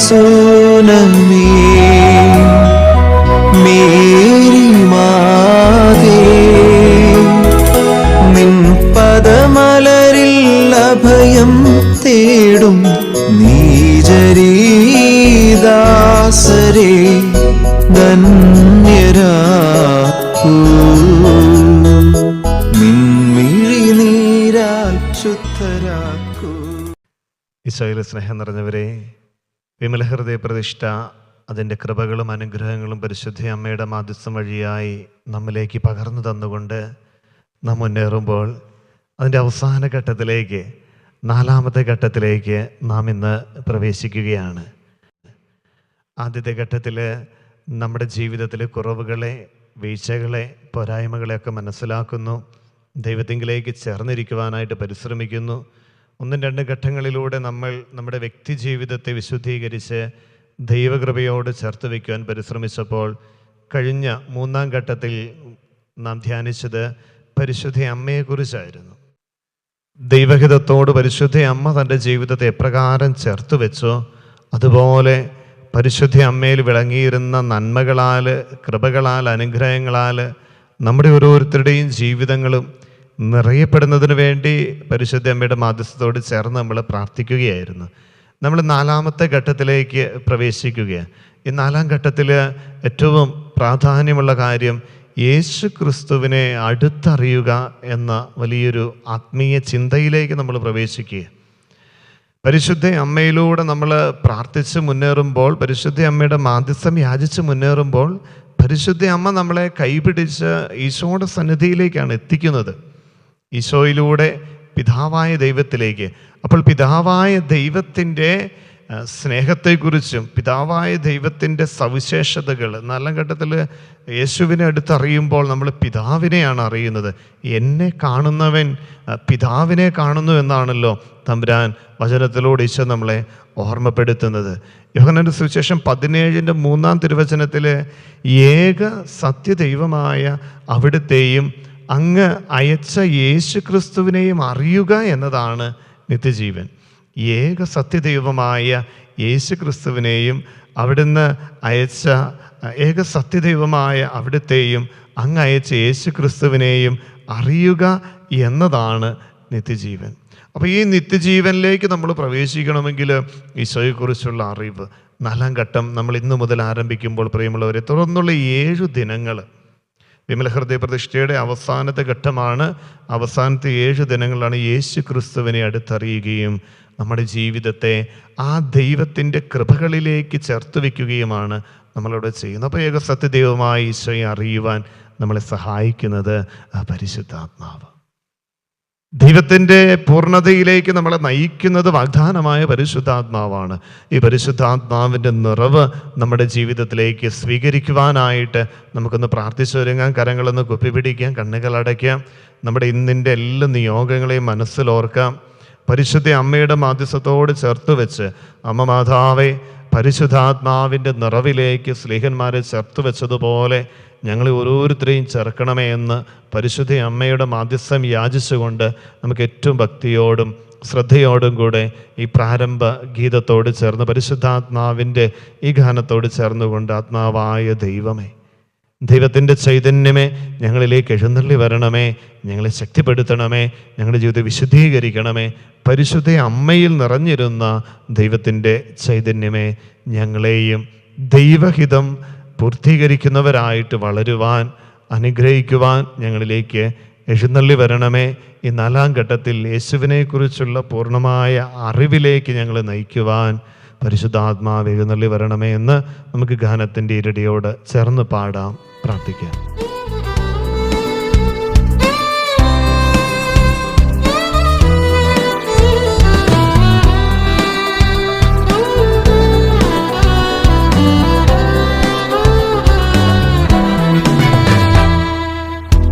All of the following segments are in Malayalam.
സോനമേ മേരി മാതേ. നിൻ പദമലരിൽ അഭയം തേടും നീജരീദാസരേ ധന്യരാക്കൂ. നിൻമിഴി നീരാൽ ശുദ്ധരാക്കൂ ഈശോയിൽ സ്നേഹം നിറഞ്ഞവരെ വിമല ഹൃദയ പ്രതിഷ്ഠ അതിന്റെ കൃപകളും അനുഗ്രഹങ്ങളും പരിശുദ്ധ അമ്മയുടെ മാധ്യസ്ഥം വഴിയായി നമ്മിലേക്ക് പകർന്നു തന്നുകൊണ്ട് നാം മുന്നേറുമ്പോൾ അതിന്റെ അവസാന ഘട്ടത്തിലേക്ക് നാലാമത്തെ ഘട്ടത്തിലേക്ക് നാം ഇന്ന് പ്രവേശിക്കുകയാണ്. ആദ്യത്തെ ഘട്ടത്തിൽ നമ്മുടെ ജീവിതത്തിലെ കുറവുകളെ വീഴ്ചകളെ പോരായ്മകളെയൊക്കെ മനസ്സിലാക്കുന്നു. ദൈവത്തിങ്കിലേക്ക് ചേർന്നിരിക്കുവാനായിട്ട് പരിശ്രമിക്കുന്നു. ഒന്നും രണ്ട് ഘട്ടങ്ങളിലൂടെ നമ്മൾ നമ്മുടെ വ്യക്തി ജീവിതത്തെ വിശുദ്ധീകരിച്ച് ദൈവകൃപയോട് ചേർത്ത് വയ്ക്കുവാൻ പരിശ്രമിച്ചപ്പോൾ കഴിഞ്ഞ മൂന്നാം ഘട്ടത്തിൽ നാം ധ്യാനിച്ചത് പരിശുദ്ധ അമ്മയെക്കുറിച്ചായിരുന്നു. ദൈവഹിതത്തോട് പരിശുദ്ധ അമ്മ തന്റെ ജീവിതത്തെ എപ്രകാരം ചേർത്ത് വെച്ചോ അതുപോലെ പരിശുദ്ധ അമ്മയിൽ വിളങ്ങിയിരുന്ന നന്മകളാൽ കൃപകളാൽ അനുഗ്രഹങ്ങളാൽ നമ്മുടെ ഓരോരുത്തരുടെയും ജീവിതങ്ങളും നിറയപ്പെടുന്നതിന് വേണ്ടി പരിശുദ്ധ അമ്മയുടെ മാധ്യസ്ഥത്തോട് ചേർന്ന് നമ്മൾ പ്രാർത്ഥിക്കുകയായിരുന്നു. നമ്മൾ നാലാമത്തെ ഘട്ടത്തിലേക്ക് പ്രവേശിക്കുകയാണ് ഈ നാലാം ഘട്ടത്തിൽ ഏറ്റവും പ്രാധാന്യമുള്ള കാര്യം യേശു ക്രിസ്തുവിനെ അടുത്തറിയുക എന്ന വലിയൊരു ആത്മീയ ചിന്തയിലേക്ക് നമ്മൾ പ്രവേശിക്കുക പരിശുദ്ധ അമ്മയിലൂടെ നമ്മൾ പ്രാർത്ഥിച്ച് മുന്നേറുമ്പോൾ പരിശുദ്ധ അമ്മയുടെ മാധ്യസ്ഥം യാചിച്ച് മുന്നേറുമ്പോൾ പരിശുദ്ധ അമ്മ നമ്മളെ കൈപിടിച്ച് ഈശോയുടെ സന്നിധിയിലേക്കാണ് എത്തിക്കുന്നത്. ഈശോയിലൂടെ പിതാവായ ദൈവത്തിലേക്ക്. അപ്പോൾ പിതാവായ ദൈവത്തിന്റെ സ്നേഹത്തെക്കുറിച്ചും പിതാവായ ദൈവത്തിന്റെ സവിശേഷതകൾ നല്ല ഘട്ടത്തിൽ യേശുവിനെ അടുത്തറിയുമ്പോൾ നമ്മൾ പിതാവിനെയാണ് അറിയുന്നത്. എന്നെ കാണുന്നവൻ പിതാവിനെ കാണുന്നു എന്നാണല്ലോ തമ്പുരാൻ വചനത്തിലൂടെ ഈശോ നമ്മളെ ഓർമ്മപ്പെടുത്തുന്നത്. യോഹനന്റെ സുവിശേഷം പതിനേഴിന്റെ മൂന്നാം തിരുവചനത്തിൽ ഏക സത്യദൈവമായ അവിടുത്തെയും അങ്ങ് അയച്ച യേശു ക്രിസ്തുവിനെയും അറിയുക എന്നതാണ് നിത്യജീവൻ. ഏക സത്യദൈവമായ യേശു ക്രിസ്തുവിനെയും അവിടുന്ന് അയച്ച ഏക സത്യദൈവമായ അവിടുത്തെയും അങ്ങ് അയച്ച യേശു ക്രിസ്തുവിനെയും അറിയുക എന്നതാണ് നിത്യജീവൻ. അപ്പോൾ ഈ നിത്യജീവനിലേക്ക് നമ്മൾ പ്രവേശിക്കണമെങ്കിൽ ഈശോയെക്കുറിച്ചുള്ള അറിവ്. നാലാം ഘട്ടം നമ്മൾ ഇന്നു മുതൽ ആരംഭിക്കുമ്പോൾ പ്രിയമുള്ളവരെ തുടർന്നുള്ള ഏഴു ദിനങ്ങൾ വിമല ഹൃദയ പ്രതിഷ്ഠയുടെ അവസാനത്തെ ഘട്ടമാണ് അവസാനത്തെ ഏഴ് ദിനങ്ങളാണ് യേശു ക്രിസ്തുവിനെ അടുത്തറിയുകയും നമ്മുടെ ജീവിതത്തെ ആ ദൈവത്തിന്റെ കൃപകളിലേക്ക് ചേർത്ത് വയ്ക്കുകയുമാണ് നമ്മളിവിടെ ചെയ്യുന്നത്. അപ്പോൾ ഏക സത്യദൈവമായ ഈശോയെ അറിയുവാൻ നമ്മളെ സഹായിക്കുന്നത് പരിശുദ്ധാത്മാവ്. ദൈവത്തിന്റെ പൂർണതയിലേക്ക് നമ്മളെ നയിക്കുന്നത് വാഗ്ദാനമായ പരിശുദ്ധാത്മാവാണ്. ഈ പരിശുദ്ധാത്മാവിന്റെ നിറവ് നമ്മുടെ ജീവിതത്തിലേക്ക് സ്വീകരിക്കുവാനായിട്ട് നമുക്കൊന്ന് പ്രാർത്ഥിച്ചൊരുങ്ങാം കരങ്ങളൊന്ന് കുപ്പിപിടിക്കാം കണ്ണുകൾ അടയ്ക്കാം. നമ്മുടെ ഇന്നിന്റെ എല്ലാ നിയോഗങ്ങളെയും മനസ്സിലോർക്കാം പരിശുദ്ധ അമ്മയുടെ മാധ്യസ്ഥത്തോട് ചേർത്ത് വെച്ച് അമ്മ മാതാവെ പരിശുദ്ധാത്മാവിന്റെ നിറവിലേക്ക് സ്നേഹന്മാരെ ചേർത്ത് വെച്ചതുപോലെ ഞങ്ങളെ ഓരോരുത്തരെയും ചേർക്കണമേ എന്ന് പരിശുദ്ധ അമ്മയുടെ മാധ്യസ്ഥം യാചിച്ചുകൊണ്ട് നമുക്ക് ഏറ്റവും ഭക്തിയോടും ശ്രദ്ധയോടും കൂടെ ഈ പ്രാരംഭ ഗീതത്തോട് ചേർന്ന് പരിശുദ്ധാത്മാവിന്റെ ഈ ഗാനത്തോട് ചേർന്നുകൊണ്ട് ആത്മാവായ ദൈവമേ ദൈവത്തിന്റെ ചൈതന്യമേ ഞങ്ങളിലേക്ക് എഴുന്നള്ളി വരണമേ ഞങ്ങളെ ശക്തിപ്പെടുത്തണമേ ഞങ്ങളുടെ ജീവിതം വിശുദ്ധീകരിക്കണമേ പരിശുദ്ധ അമ്മയിൽ നിറഞ്ഞിരുന്ന ദൈവത്തിന്റെ ചൈതന്യമേ ഞങ്ങളെയും ദൈവഹിതം പൂർത്തീകരിക്കുന്നവരായിട്ട് വളരുവാൻ അനുഗ്രഹിക്കുവാൻ ഞങ്ങളിലേക്ക് എഴുന്നള്ളി വരണമേ. ഈ നാലാം ഘട്ടത്തിൽ യേശുവിനെക്കുറിച്ചുള്ള പൂർണമായ അറിവിലേക്ക് ഞങ്ങളെ നയിക്കുവാൻ പരിശുദ്ധാത്മാവ് എഴുന്നള്ളി വരണമേ എന്ന് നമുക്ക് ഗാനത്തിന്റെ ഇരടിയോട് ചേർന്ന് പാടാം പ്രാർത്ഥിക്കാം.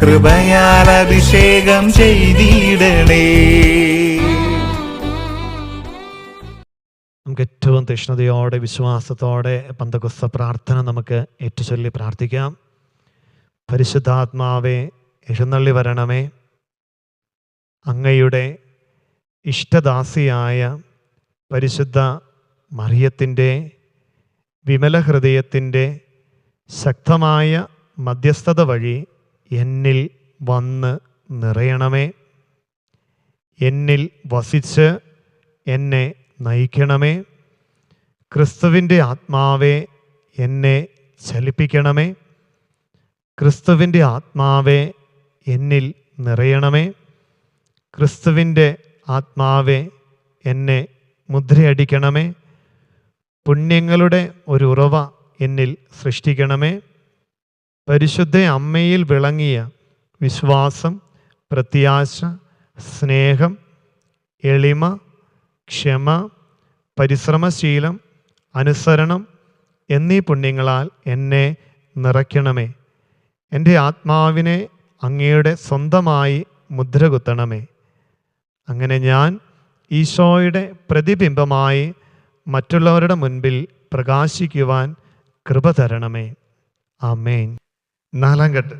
കൃപയാൽ അഭിഷേകം ചെയ്തിടണേ. നമുക്ക് ഏറ്റവും തീഷ്ണതയോടെ വിശ്വാസത്തോടെ പന്തകുസ്ത പ്രാർത്ഥന നമുക്ക് ഏറ്റുചൊല്ലി പ്രാർത്ഥിക്കാം. പരിശുദ്ധാത്മാവേ എഴുന്നള്ളി വരണമേ. അങ്ങയുടെ ഇഷ്ടദാസിയായ പരിശുദ്ധ മറിയത്തിന്റെ വിമല ഹൃദയത്തിന്റെ ശക്തമായ മധ്യസ്ഥത വഴി എന്നിൽ വന്ന് നിറയണമേ. എന്നിൽ വസിച്ച് എന്നെ നയിക്കണമേ. ക്രിസ്തുവിന്റെ ആത്മാവെ എന്നെ ചലിപ്പിക്കണമേ. ക്രിസ്തുവിന്റെ ആത്മാവെ എന്നിൽ നിറയണമേ. ക്രിസ്തുവിന്റെ ആത്മാവെ എന്നെ മുദ്രയടിക്കണമേ. പുണ്യങ്ങളുടെ ഒരു ഉറവ എന്നിൽ സൃഷ്ടിക്കണമേ. പരിശുദ്ധ അമ്മയിൽ വിളങ്ങിയ വിശ്വാസം പ്രത്യാശ സ്നേഹം എളിമ ക്ഷമ പരിശ്രമശീലം അനുസരണം എന്നീ പുണ്യങ്ങളാൽ എന്നെ നിറയ്ക്കണമേ. എന്റെ ആത്മാവിനെ അങ്ങയുടെ സ്വന്തമായി മുദ്രകുത്തണമേ. അങ്ങനെ ഞാൻ ഈശോയുടെ പ്രതിബിംബമായി മറ്റുള്ളവരുടെ മുൻപിൽ പ്രകാശിക്കുവാൻ കൃപ തരണമേ. ആമേൻ. നാലാം ഘട്ട.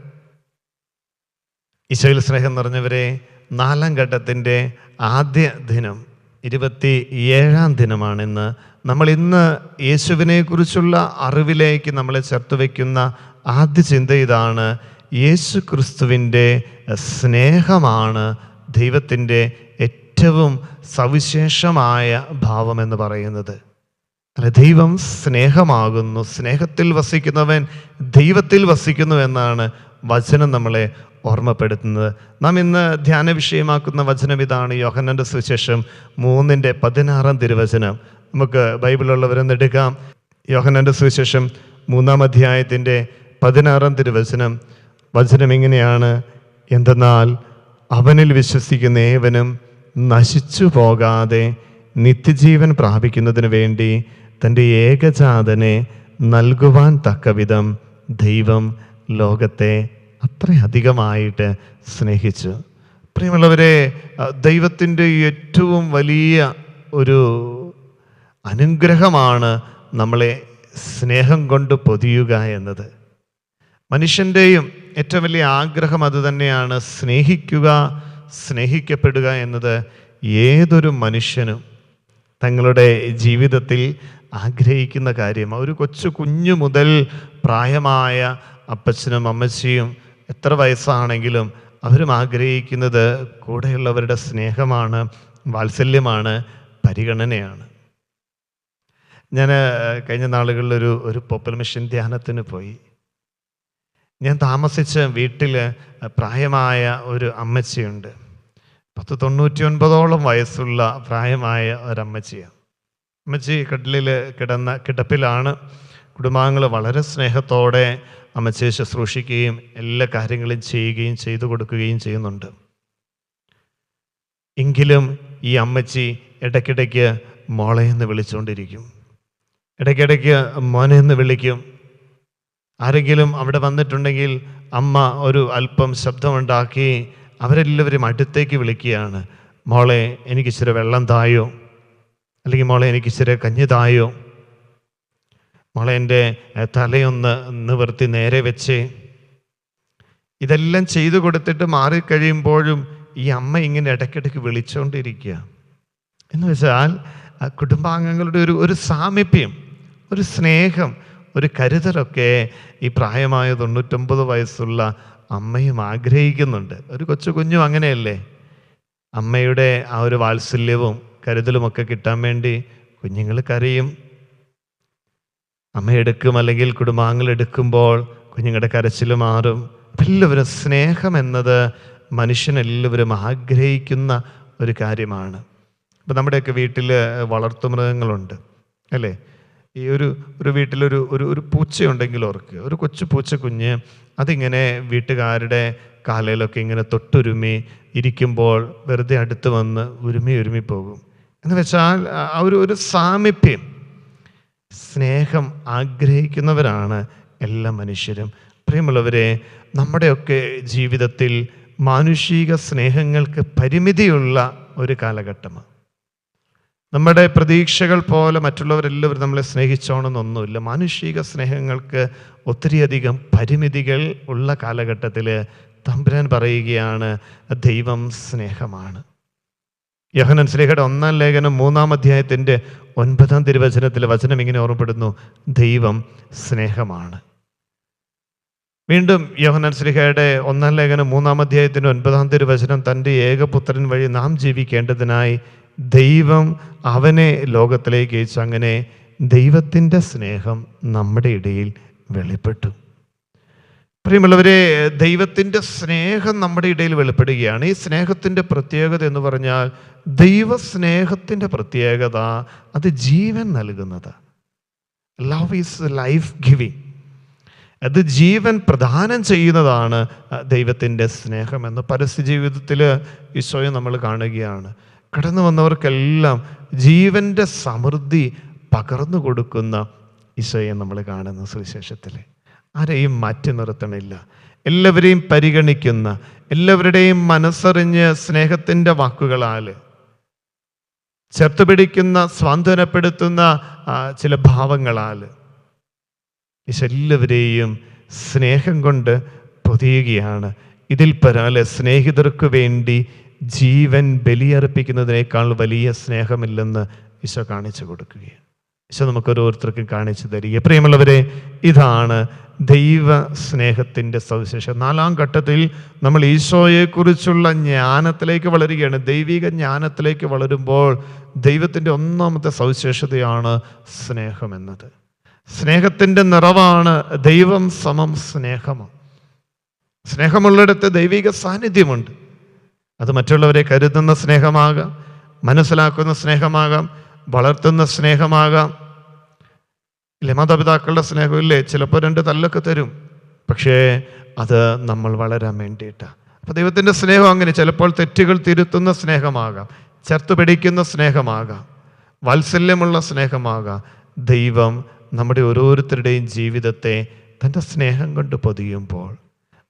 ഈശോയിൽ സ്നേഹം നിറഞ്ഞവരെ നാലാം ഘട്ടത്തിന്റെ ആദ്യ ദിനം ഇരുപത്തി ഏഴാം ദിനമാണ് ഇന്ന്. നമ്മൾ ഇന്ന് യേശുവിനെ കുറിച്ചുള്ള അറിവിലേക്ക് നമ്മളെ ചേർത്ത് വയ്ക്കുന്ന ആദ്യ ചിന്ത ഇതാണ് യേശു ക്രിസ്തുവിന്റെ സ്നേഹമാണ് ദൈവത്തിന്റെ ഏറ്റവും സവിശേഷമായ ഭാവമെന്ന് പറയുന്നത്. അല്ല ദൈവം സ്നേഹമാകുന്നു. സ്നേഹത്തിൽ വസിക്കുന്നവൻ ദൈവത്തിൽ വസിക്കുന്നു എന്നാണ് വചനം നമ്മളെ ഓർമ്മപ്പെടുത്തുന്നത്. നാം ഇന്ന് ധ്യാന വിഷയമാക്കുന്ന വചനം ഇതാണ് യോഹന്നന്റെ സുവിശേഷം മൂന്നിന്റെ പതിനാറാം തിരുവചനം. നമുക്ക് ബൈബിളുള്ളവരെന്ന് എടുക്കാം. യോഹന്നന്റെ സുവിശേഷം മൂന്നാം അധ്യായത്തിന്റെ പതിനാറാം തിരുവചനം. വചനം ഇങ്ങനെയാണ്. എന്തെന്നാൽ അവനിൽ വിശ്വസിക്കുന്ന ഏവനും നശിച്ചു പോകാതെ നിത്യജീവൻ പ്രാപിക്കുന്നതിന് വേണ്ടി തന്റെ ഏകജാതനെ നൽകുവാൻ തക്കവിധം ദൈവം ലോകത്തെ അത്രയധികമായിട്ട് സ്നേഹിച്ചു. പ്രിയമുള്ളവരെ ദൈവത്തിന്റെ ഏറ്റവും വലിയ ഒരു അനുഗ്രഹമാണ് നമ്മളെ സ്നേഹം കൊണ്ട് പൊതിയുക എന്നത്. മനുഷ്യന്റെയും ഏറ്റവും വലിയ ആഗ്രഹം അത് തന്നെയാണ് സ്നേഹിക്കുക സ്നേഹിക്കപ്പെടുക എന്നത് ഏതൊരു മനുഷ്യനും തങ്ങളുടെ ജീവിതത്തിൽ ആഗ്രഹിക്കുന്ന കാര്യം. ഒരു കൊച്ചു കുഞ്ഞു മുതൽ പ്രായമായ അപ്പച്ചനും അമ്മച്ചിയും എത്ര വയസ്സാണെങ്കിലും അവരും ആഗ്രഹിക്കുന്നത് കൂടെയുള്ളവരുടെ സ്നേഹമാണ് വാത്സല്യമാണ് പരിഗണനയാണ്. ഞാൻ കഴിഞ്ഞ നാളുകളിൽ ഒരു ഒരു പോപ്പൽ മിഷൻ ധ്യാനത്തിന് പോയി. ഞാൻ താമസിച്ച വീട്ടിൽ പ്രായമായ ഒരു അമ്മച്ചിയുണ്ട്. പത്ത് തൊണ്ണൂറ്റി ഒൻപതോളം വയസ്സുള്ള പ്രായമായ ഒരമ്മച്ചിയാണ്. അമ്മച്ചി കട്ടിലിൽ കിടന്ന കിടപ്പിലാണ്. കുടുംബാംഗങ്ങൾ വളരെ സ്നേഹത്തോടെ അമ്മച്ചിയെ ശുശ്രൂഷിക്കുകയും എല്ലാ കാര്യങ്ങളും ചെയ്യുകയും ചെയ്തു കൊടുക്കുകയും ചെയ്യുന്നുണ്ട്. എങ്കിലും ഈ അമ്മച്ചി ഇടയ്ക്കിടയ്ക്ക് മോളെ എന്ന് വിളിച്ചുകൊണ്ടിരിക്കും ഇടയ്ക്കിടയ്ക്ക് മോനെ എന്ന് വിളിക്കും. ആരെങ്കിലും അവിടെ വന്നിട്ടുണ്ടെങ്കിൽ അമ്മ ഒരു അല്പം ശബ്ദമുണ്ടാക്കി അവരെല്ലാവരും അടുത്തേക്ക് വിളിക്കുകയാണ്. മോളെ എനിക്കിച്ചിരി വെള്ളം തായോ? അല്ലെങ്കിൽ മോളെ എനിക്ക് ഇച്ചിരി കഞ്ഞിതായോ? മോളെ എന്റെ തലയൊന്ന് നിവർത്തി നേരെ വെച്ച്. ഇതെല്ലാം ചെയ്തു കൊടുത്തിട്ട് മാറിക്കഴിയുമ്പോഴും ഈ അമ്മ ഇങ്ങനെ ഇടയ്ക്കിടയ്ക്ക് വിളിച്ചുകൊണ്ടിരിക്കുക എന്ന് വെച്ചാൽ കുടുംബാംഗങ്ങളുടെ ഒരു ഒരു സാമീപ്യം ഒരു സ്നേഹം ഒരു കരുതലൊക്കെ ഈ പ്രായമായ തൊണ്ണൂറ്റൊമ്പത് വയസ്സുള്ള അമ്മയും ആഗ്രഹിക്കുന്നുണ്ട്. ഒരു കൊച്ചു കുഞ്ഞും അങ്ങനെയല്ലേ? അമ്മയുടെ ആ ഒരു വാത്സല്യവും കരുതലുമൊക്കെ കിട്ടാൻ വേണ്ടി കുഞ്ഞുങ്ങൾ കരയും. അമ്മ എടുക്കും അല്ലെങ്കിൽ കുടുംബാംഗങ്ങൾ എടുക്കുമ്പോൾ കുഞ്ഞുങ്ങളുടെ കരച്ചിൽ മാറും. എല്ലാവരും സ്നേഹം എന്നത് മനുഷ്യനെല്ലാവരും ആഗ്രഹിക്കുന്ന ഒരു കാര്യമാണ്. ഇപ്പം നമ്മുടെയൊക്കെ വീട്ടിൽ വളർത്തുമൃഗങ്ങളുണ്ട് അല്ലേ? ഈ ഒരു ഒരു വീട്ടിലൊരു ഒരു ഒരു പൂച്ചയുണ്ടെങ്കിൽ ഓർക്ക് ഒരു കൊച്ചു പൂച്ച കുഞ്ഞ് അതിങ്ങനെ വീട്ടുകാരുടെ കാലയിലൊക്കെ ഇങ്ങനെ തൊട്ടുരുമി ഇരിക്കുമ്പോൾ വെറുതെ അടുത്ത് വന്ന് ഉരുമി ഉരുമി പോകും. എന്ന് വെച്ചാൽ ഒരു ഒരു സാമീപ്യം. സ്നേഹം ആഗ്രഹിക്കുന്നവരാണ് എല്ലാ മനുഷ്യരും. പ്രിയമുള്ളവരെ നമ്മുടെയൊക്കെ ജീവിതത്തിൽ മാനുഷിക സ്നേഹങ്ങൾക്ക് പരിമിതിയുള്ള ഒരു കാലഘട്ടമാണ്. നമ്മുടെ പ്രതീക്ഷകൾ പോലെ മറ്റുള്ളവരെല്ലാവരും നമ്മളെ സ്നേഹിച്ചോണമെന്നൊന്നുമില്ല മാനുഷിക സ്നേഹങ്ങൾക്ക് ഒത്തിരിയധികം പരിമിതികൾ ഉള്ള കാലഘട്ടത്തിൽ തമ്പുരാൻ പറയുകയാണ് ദൈവം സ്നേഹമാണ്. യോഹനൻ സ്ലേഹയുടെ ഒന്നാം ലേഖനം മൂന്നാം അധ്യായത്തിന്റെ ഒൻപതാം തിരുവചനത്തിൽ വചനം ഇങ്ങനെ ഓർമ്മപ്പെടുന്നു. ദൈവം സ്നേഹമാണ്. വീണ്ടും യോഹനൻ സ്ലിഹയുടെ ഒന്നാം ലേഖനം മൂന്നാം അധ്യായത്തിന്റെ ഒൻപതാം തിരുവചനം തന്റെ ഏകപുത്രൻ വഴി നാം ജീവിക്കേണ്ടതിനായി ദൈവം അവനെ ലോകത്തിലേക്ക് അയച്ചു അങ്ങനെ ദൈവത്തിന്റെ സ്നേഹം നമ്മുടെ ഇടയിൽ വെളിപ്പെട്ടു. പ്രിയമുള്ളവരെ ദൈവത്തിന്റെ സ്നേഹം നമ്മുടെ ഇടയിൽ വെളിപ്പെടുകയാണ്. ഈ സ്നേഹത്തിന്റെ പ്രത്യേകത എന്ന് പറഞ്ഞാൽ ദൈവസ്നേഹത്തിന്റെ പ്രത്യേകത അത് ജീവൻ നൽകുന്നത്. ലവ് ഈസ് ലൈഫ് ഗിവിങ് അത് ജീവൻ പ്രദാനം ചെയ്യുന്നതാണ് ദൈവത്തിന്റെ സ്നേഹമെന്ന് പരസ്യ ജീവിതത്തിൽ ഈശോയെ നമ്മൾ കാണുകയാണ്. കടന്നു വന്നവർക്കെല്ലാം ജീവന്റെ സമൃദ്ധി പകർന്നു കൊടുക്കുന്ന ഈശോയെ നമ്മൾ കാണുന്ന സുവിശേഷത്തിൽ ആരെയും മാറ്റി നിർത്തണില്ല. എല്ലാവരെയും പരിഗണിക്കുന്ന എല്ലാവരുടെയും മനസ്സറിഞ്ഞ് സ്നേഹത്തിന്റെ വാക്കുകളാൽ ചേർത്ത് പിടിക്കുന്ന സ്വാന്തനപ്പെടുത്തുന്ന ചില ഭാവങ്ങളാൽ എല്ലാവരെയും സ്നേഹം കൊണ്ട് പൊതിയുകയാണ്. ഇതിൽ പരാൽ സ്നേഹിതർക്ക് വേണ്ടി ജീവൻ ബലിയർപ്പിക്കുന്നതിനേക്കാൾ വലിയ സ്നേഹമില്ലെന്ന് ഈശോ കാണിച്ചു കൊടുക്കുകയാണ്. ഈശോ നമുക്ക് ഓരോരുത്തർക്കും കാണിച്ചു തരിക. പ്രിയമുള്ളവരെ ഇതാണ് ദൈവ സ്നേഹത്തിന്റെ സവിശേഷം നാലാം ഘട്ടത്തിൽ നമ്മൾ ഈശോയെക്കുറിച്ചുള്ള ജ്ഞാനത്തിലേക്ക് വളരുകയാണ്. ദൈവിക ജ്ഞാനത്തിലേക്ക് വളരുമ്പോൾ ദൈവത്തിന്റെ ഒന്നാമത്തെ സവിശേഷതയാണ് സ്നേഹം എന്നത് സ്നേഹത്തിന്റെ നിറവാണ് ദൈവം സമം സ്നേഹമാണ് സ്നേഹമുള്ളിടത്ത് ദൈവിക സാന്നിധ്യമുണ്ട്. അത് മറ്റുള്ളവരെ കരുതുന്ന സ്നേഹമാകാം മനസ്സിലാക്കുന്ന സ്നേഹമാകാം വളർത്തുന്ന സ്നേഹമാകാം. ഇല്ലേ? മാതാപിതാക്കളുടെ സ്നേഹമില്ലേ ചിലപ്പോൾ രണ്ട് തല്ലൊക്കെ തരും. പക്ഷേ അത് നമ്മൾ വളരാൻ വേണ്ടിയിട്ടാണ് അപ്പോൾ ദൈവത്തിന്റെ സ്നേഹം അങ്ങനെ ചിലപ്പോൾ തെറ്റുകൾ തിരുത്തുന്ന സ്നേഹമാകാം. ചേർത്ത് പിടിക്കുന്ന സ്നേഹമാകാം. വാത്സല്യമുള്ള സ്നേഹമാകാം. ദൈവം നമ്മുടെ ഓരോരുത്തരുടെയും ജീവിതത്തെ തന്റെ സ്നേഹം കൊണ്ട് പൊതിയുമ്പോൾ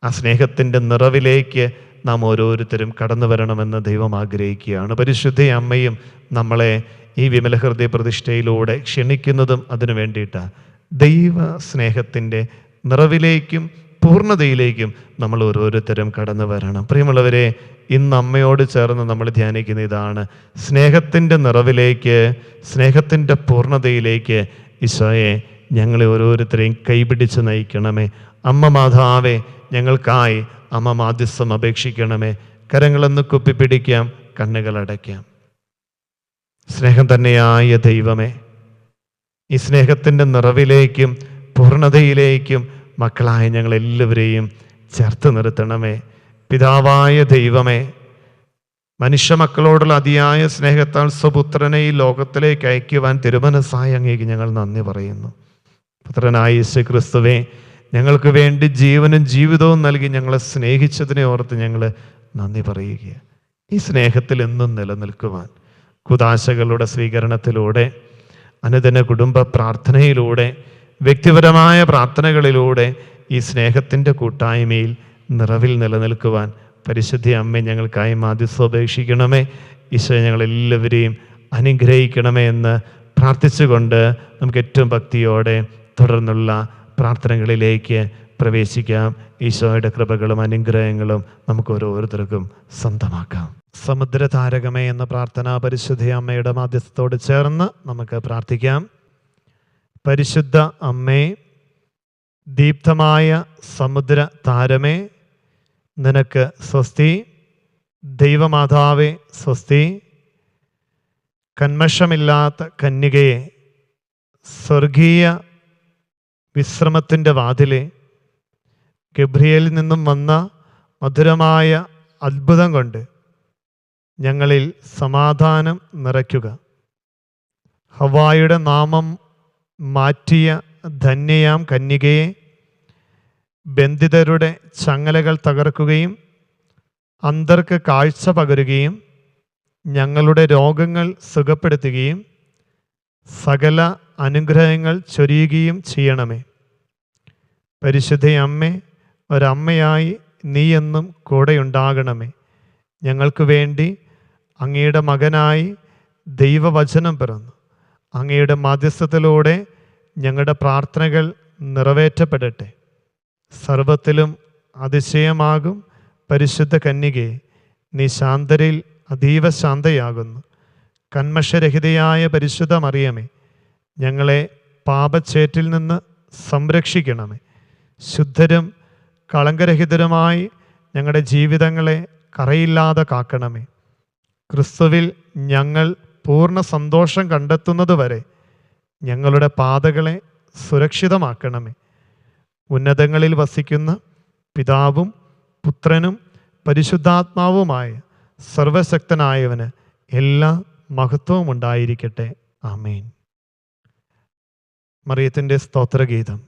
ആ സ്നേഹത്തിന്റെ നിറവിലേക്ക് നാം ഓരോരുത്തരും കടന്നു വരണമെന്ന് ദൈവം ആഗ്രഹിക്കുകയാണ്. പരിശുദ്ധ അമ്മയും നമ്മളെ ഈ വിമലഹൃദയ പ്രതിഷ്ഠയിലൂടെ ക്ഷണിക്കുന്നതും അതിനു വേണ്ടിയിട്ടാണ് ദൈവ സ്നേഹത്തിന്റെ നിറവിലേക്കും പൂർണതയിലേക്കും നമ്മൾ ഓരോരുത്തരും കടന്നു വരണം. പ്രിയമുള്ളവരെ ഇന്ന് അമ്മയോട് ചേർന്ന് നമ്മൾ ധ്യാനിക്കുന്ന ഇതാണ്. സ്നേഹത്തിന്റെ നിറവിലേക്ക് സ്നേഹത്തിന്റെ പൂർണതയിലേക്ക് ഈശോയെ ഞങ്ങളെ ഓരോരുത്തരെയും കൈപിടിച്ച് നയിക്കണമേ. അമ്മ മാതാവേ ഞങ്ങൾക്കായി അമ്മ മാധ്യസ്ഥം അപേക്ഷിക്കണമേ. കരങ്ങളൊന്ന് കുപ്പിപ്പിടിക്കാം കണ്ണുകൾ അടയ്ക്കാം. സ്നേഹം തന്നെയായ ദൈവമേ ഈ സ്നേഹത്തിന്റെ നിറവിലേക്കും പൂർണതയിലേക്കും മക്കളായ ഞങ്ങളെല്ലാവരെയും ചേർത്ത് നിർത്തണമേ. പിതാവായ ദൈവമേ മനുഷ്യ മക്കളോടുള്ള അതിയായ സ്നേഹത്താൽ സ്വപുത്രനെ ഈ ലോകത്തിലേക്ക് അയക്കുവാൻ തിരുമനസായി അങ്ങേക്ക് ഞങ്ങൾ നന്ദി പറയുന്നു. പുത്രനായ യേശു ക്രിസ്തുവേ ഞങ്ങൾക്ക് വേണ്ടി ജീവനും ജീവിതവും നൽകി ഞങ്ങളെ സ്നേഹിച്ചതിനെ ഓർത്ത് ഞങ്ങൾ നന്ദി പറയുക ഈ സ്നേഹത്തിൽ എന്നും നിലനിൽക്കുവാൻ കുതാശകളുടെ സ്വീകരണത്തിലൂടെ അനുദിന കുടുംബ പ്രാർത്ഥനയിലൂടെ വ്യക്തിപരമായ പ്രാർത്ഥനകളിലൂടെ ഈ സ്നേഹത്തിന്റെ കൂട്ടായ്മയിൽ നിറവിൽ നിലനിൽക്കുവാൻ പരിശുദ്ധി അമ്മ ഞങ്ങൾക്കായി മാധ്യസ്വപേക്ഷിക്കണമേ ഈശോ ഞങ്ങളെല്ലാവരെയും അനുഗ്രഹിക്കണമേ എന്ന് പ്രാർത്ഥിച്ചുകൊണ്ട് നമുക്ക് ഏറ്റവും ഭക്തിയോടെ തുടർന്നുള്ള പ്രാർത്ഥനകളിലേക്ക് പ്രവേശിക്കാം. ഈശോയുടെ കൃപകളും അനുഗ്രഹങ്ങളും നമുക്ക് ഓരോരുത്തർക്കും സ്വന്തമാക്കാം. സമുദ്രതാരകമേ എന്ന പ്രാർത്ഥന പരിശുദ്ധ അമ്മയുടെ മാധ്യസ്ഥത്തോട് ചേർന്ന് നമുക്ക് പ്രാർത്ഥിക്കാം. പരിശുദ്ധ അമ്മേ ദീപ്തമായ സമുദ്ര താരമേ നിനക്ക് സ്വസ്തി. ദൈവമാതാവേ സ്വസ്തി. കന്മഷമില്ലാത്ത കന്യകയെ സ്വർഗീയ വിശ്രമത്തിന്റെ വാതിലെ ഗബ്രിയലിൽ നിന്നും വന്ന മധുരമായ അത്ഭുതം കൊണ്ട് ഞങ്ങളിൽ സമാധാനം നിറയ്ക്കുക. ഹവായുടെ നാമം മാറ്റിയ ധന്യയാം കന്യകയെ. ബന്ധിതരുടെ ചങ്ങലകൾ തകർക്കുകയും അന്തർക്ക് കാഴ്ച പകരുകയും ഞങ്ങളുടെ രോഗങ്ങൾ സുഖപ്പെടുത്തുകയും സകല അനുഗ്രഹങ്ങൾ ചൊരിയുകയും ചെയ്യണമേ. പരിശുദ്ധ അമ്മേ ഒരമ്മയായി നീയെന്നും കൂടെയുണ്ടാകണമേ. ഞങ്ങൾക്ക് വേണ്ടി അങ്ങയുടെ മകനായി ദൈവവചനം പിറന്നു. അങ്ങയുടെ മാധ്യസ്ഥത്തിലൂടെ ഞങ്ങളുടെ പ്രാർത്ഥനകൾ നിറവേറ്റപ്പെടട്ടെ. സർവത്തിലും അതിശയമാകും പരിശുദ്ധ കന്യകയെ നീ ശാന്തരിൽ അതീവ ശാന്തയാകുന്നു. കന്മഷരഹിതയായ പരിശുദ്ധ മറിയമേ ഞങ്ങളെ പാപച്ചേറ്റിൽ നിന്ന് സംരക്ഷിക്കണമേ. ശുദ്ധരും കളങ്കരഹിതരുമായി ഞങ്ങളുടെ ജീവിതങ്ങളെ കറയില്ലാതെ കാക്കണമേ. ക്രിസ്തുവിൽ ഞങ്ങൾ പൂർണ സന്തോഷം കണ്ടെത്തുന്നതുവരെ ഞങ്ങളുടെ പാതകളെ സുരക്ഷിതമാക്കണമേ. ഉന്നതങ്ങളിൽ വസിക്കുന്ന പിതാവും പുത്രനും പരിശുദ്ധാത്മാവുമായ സർവശക്തനായവന് എല്ലാ മഹത്വവും ഉണ്ടായിരിക്കട്ടെ. ആമേൻ. മറിയത്തിന്റെ സ്തോത്രഗീതം.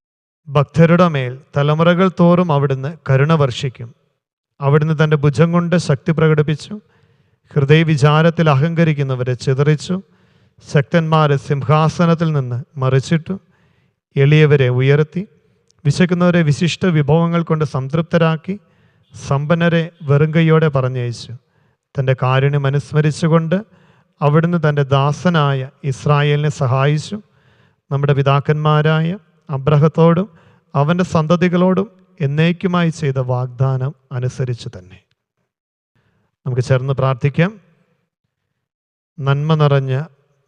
ഭക്തരുടെ മേൽ തലമുറകൾ തോറും അവിടുന്ന് കരുണ വർഷിക്കും. അവിടുന്ന് തന്റെ ഭുജം കൊണ്ട് ശക്തി പ്രകടിപ്പിച്ചു. ഹൃദയവിചാരത്തിൽ അഹങ്കരിക്കുന്നവരെ ചിതറിച്ചു. ശക്തന്മാരെ സിംഹാസനത്തിൽ നിന്ന് മറിച്ചിട്ടു. എളിയവരെ ഉയർത്തി. വിശക്കുന്നവരെ വിശിഷ്ട വിഭവങ്ങൾ കൊണ്ട് സംതൃപ്തരാക്കി. സമ്പന്നരെ വെറുങ്കയോടെ പറഞ്ഞയച്ചു. തന്റെ കാരുണ്യം അനുസ്മരിച്ചുകൊണ്ട് അവിടുന്ന് തന്റെ ദാസനായ ഇസ്രായേലിനെ സഹായിച്ചു. നമ്മുടെ പിതാക്കന്മാരായ അബ്രഹത്തോടും അവന്റെ സന്തതികളോടും എന്നേക്കുമായി ചെയ്ത വാഗ്ദാനം അനുസരിച്ച് തന്നെ. നമുക്ക് ചേർന്ന് പ്രാർത്ഥിക്കാം. നന്മ നിറഞ്ഞ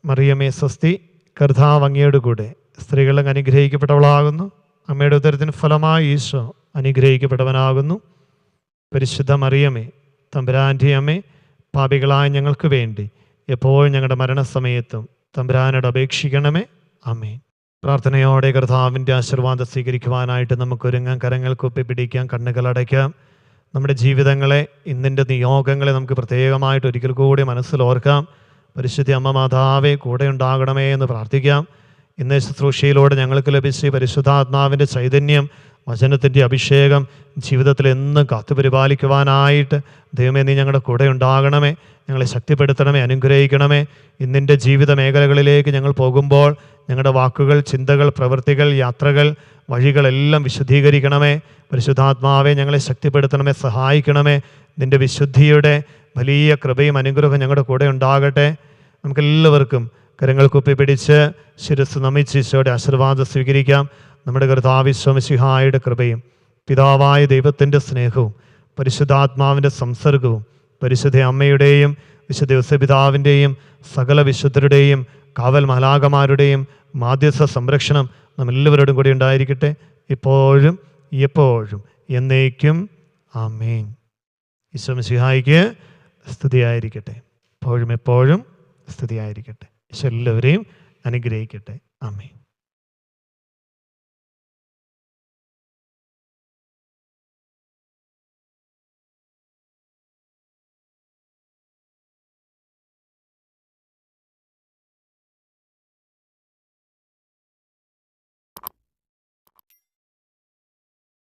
മറിയമേ സ്വസ്തി കർത്താവ് കൂടെ സ്ത്രീകളും അനുഗ്രഹിക്കപ്പെട്ടവളാകുന്നു. അമ്മയുടെ ഉദരത്തിന് ഫലമായി ഈശോ അനുഗ്രഹിക്കപ്പെട്ടവനാകുന്നു. പരിശുദ്ധ മറിയമേ തമ്പുരാന്റെ അമ്മേ പാപികളായ ഞങ്ങൾക്ക് വേണ്ടി എപ്പോഴും ഞങ്ങളുടെ മരണസമയത്തും തമ്പുരാനോട് അപേക്ഷിക്കണമേ. അമ്മേ പ്രാർത്ഥനയോടെ കർത്താവിന്റെ ആശീർവാദം സ്വീകരിക്കുവാനായിട്ട് നമുക്ക് ഒരുങ്ങാൻ കരങ്ങൾ കുപ്പി പിടിക്കാം കണ്ണുകൾ അടയ്ക്കാം. നമ്മുടെ ജീവിതങ്ങളെ ഇന്നിന്റെ നിയോഗങ്ങളെ നമുക്ക് പ്രത്യേകമായിട്ട് ഒരിക്കൽ കൂടി മനസ്സിലോർക്കാം പരിശുദ്ധ അമ്മ മാതാവെ കൂടെ ഉണ്ടാകണമേ എന്ന് പ്രാർത്ഥിക്കാം. ഇന്ന് ശുശ്രൂഷയിലൂടെ ഞങ്ങൾക്ക് ലഭിച്ച പരിശുദ്ധാത്മാവിന്റെ ചൈതന്യം വചനത്തിന്റെ അഭിഷേകം ജീവിതത്തിൽ എന്നും കാത്തുപരിപാലിക്കുവാനായിട്ട് ദൈവമേ നീ ഞങ്ങളുടെ കൂടെ ഉണ്ടാകണമേ ഞങ്ങളെ ശക്തിപ്പെടുത്തണമേ അനുഗ്രഹിക്കണമേ. ഇന്നിന്റെ ജീവിത മേഖലകളിലേക്ക് ഞങ്ങൾ പോകുമ്പോൾ ഞങ്ങളുടെ വാക്കുകൾ ചിന്തകൾ പ്രവൃത്തികൾ യാത്രകൾ വഴികളെല്ലാം വിശുദ്ധീകരിക്കണമേ. പരിശുദ്ധാത്മാവെ ഞങ്ങളെ ശക്തിപ്പെടുത്തണമേ സഹായിക്കണമേ. നിന്റെ വിശുദ്ധിയുടെ വലിയ കൃപയും അനുഗ്രഹവും ഞങ്ങളുടെ കൂടെ ഉണ്ടാകട്ടെ. നമുക്കെല്ലാവർക്കും കരങ്ങൾ കുപ്പി പിടിച്ച് ശിരസ് നമിച്ച് ഈശോയുടെ ആശീർവാദം സ്വീകരിക്കാം. നമ്മുടെ കർത്താവിശ്വമസിഹായുടെ കൃപയും പിതാവായ ദൈവത്തിന്റെ സ്നേഹവും പരിശുദ്ധാത്മാവിന്റെ സംസർഗവും പരിശുദ്ധ അമ്മയുടെയും വിശുദ്ധ യോസപിതാവിന്റെയും സകല വിശുദ്ധരുടെയും കാവൽ മലാകമാരുടെയും മാധ്യസ്ഥ സംരക്ഷണം നമ്മളെല്ലാവരോടും കൂടി ഉണ്ടായിരിക്കട്ടെ. ഇപ്പോഴും എപ്പോഴും എന്നേക്കും. ആമേൻ. ഈശ്വമിസിഹായിക്ക് സ്തുതിയായിരിക്കട്ടെ. എപ്പോഴും എപ്പോഴും സ്തുതിയായിരിക്കട്ടെ. എല്ലാവരെയും അനുഗ്രഹിക്കട്ടെ. ആമേൻ.